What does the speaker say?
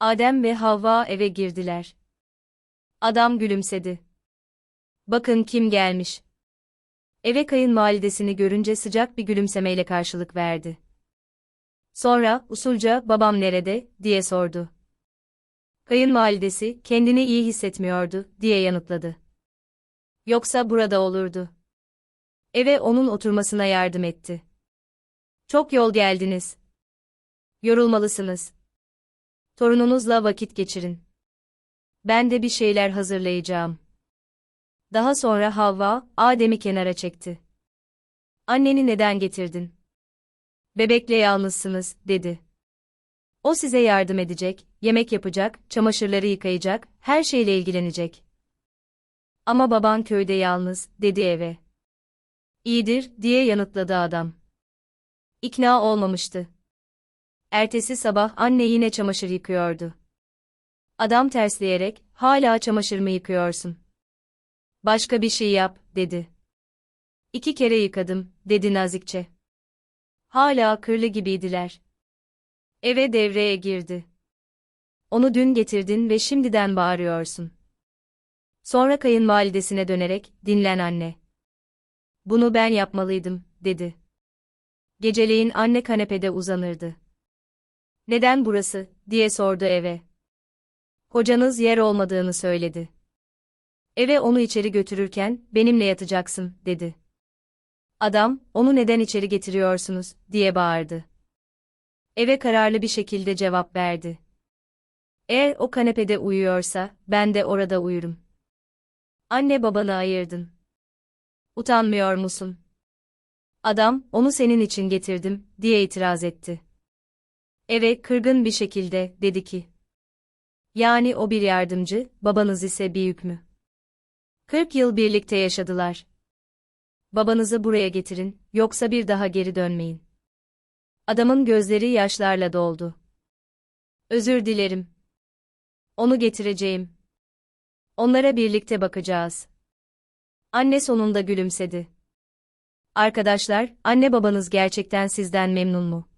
Adem ve Havva eve girdiler. Adam gülümsedi. Bakın kim gelmiş. Eve kayınvalidesini görünce sıcak bir gülümsemeyle karşılık verdi. Sonra usulca babam nerede diye sordu. Kayınvalidesi kendini iyi hissetmiyordu diye yanıtladı. Yoksa burada olurdu. Eve onun oturmasına yardım etti. Çok yol geldiniz. Yorulmalısınız. Torununuzla vakit geçirin. Ben de bir şeyler hazırlayacağım. Daha sonra Havva, Adem'i kenara çekti. Anneni neden getirdin? Bebekle yalnızsınız, dedi. O size yardım edecek, yemek yapacak, çamaşırları yıkayacak, her şeyle ilgilenecek. Ama baban köyde yalnız, dedi eve. İyidir, diye yanıtladı adam. İkna olmamıştı. Ertesi sabah anne yine çamaşır yıkıyordu. Adam tersleyerek, hala çamaşır mı yıkıyorsun? Başka bir şey yap, dedi. İki kere yıkadım, dedi nazikçe. Hala kırlı gibiydiler. Eve devreye girdi. Onu dün getirdin ve şimdiden bağırıyorsun. Sonra kayınvalidesine dönerek, dinlen anne. Bunu ben yapmalıydım, dedi. Geceleyin anne kanepede uzanırdı. Neden burası, diye sordu eve. Kocanız yer olmadığını söyledi. Eve onu içeri götürürken, benimle yatacaksın, dedi. Adam, onu neden içeri getiriyorsunuz, diye bağırdı. Eve kararlı bir şekilde cevap verdi. Eğer o kanepede uyuyorsa, ben de orada uyurum. Anne babanı ayırdın. Utanmıyor musun? Adam, onu senin için getirdim, diye itiraz etti. Eve kırgın bir şekilde, dedi ki. Yani o bir yardımcı, babanız ise bir yük mü? 40 yıl birlikte yaşadılar. Babanızı buraya getirin, yoksa bir daha geri dönmeyin. Adamın gözleri yaşlarla doldu. Özür dilerim. Onu getireceğim. Onlara birlikte bakacağız. Anne sonunda gülümsedi. Arkadaşlar, anne babanız gerçekten sizden memnun mu?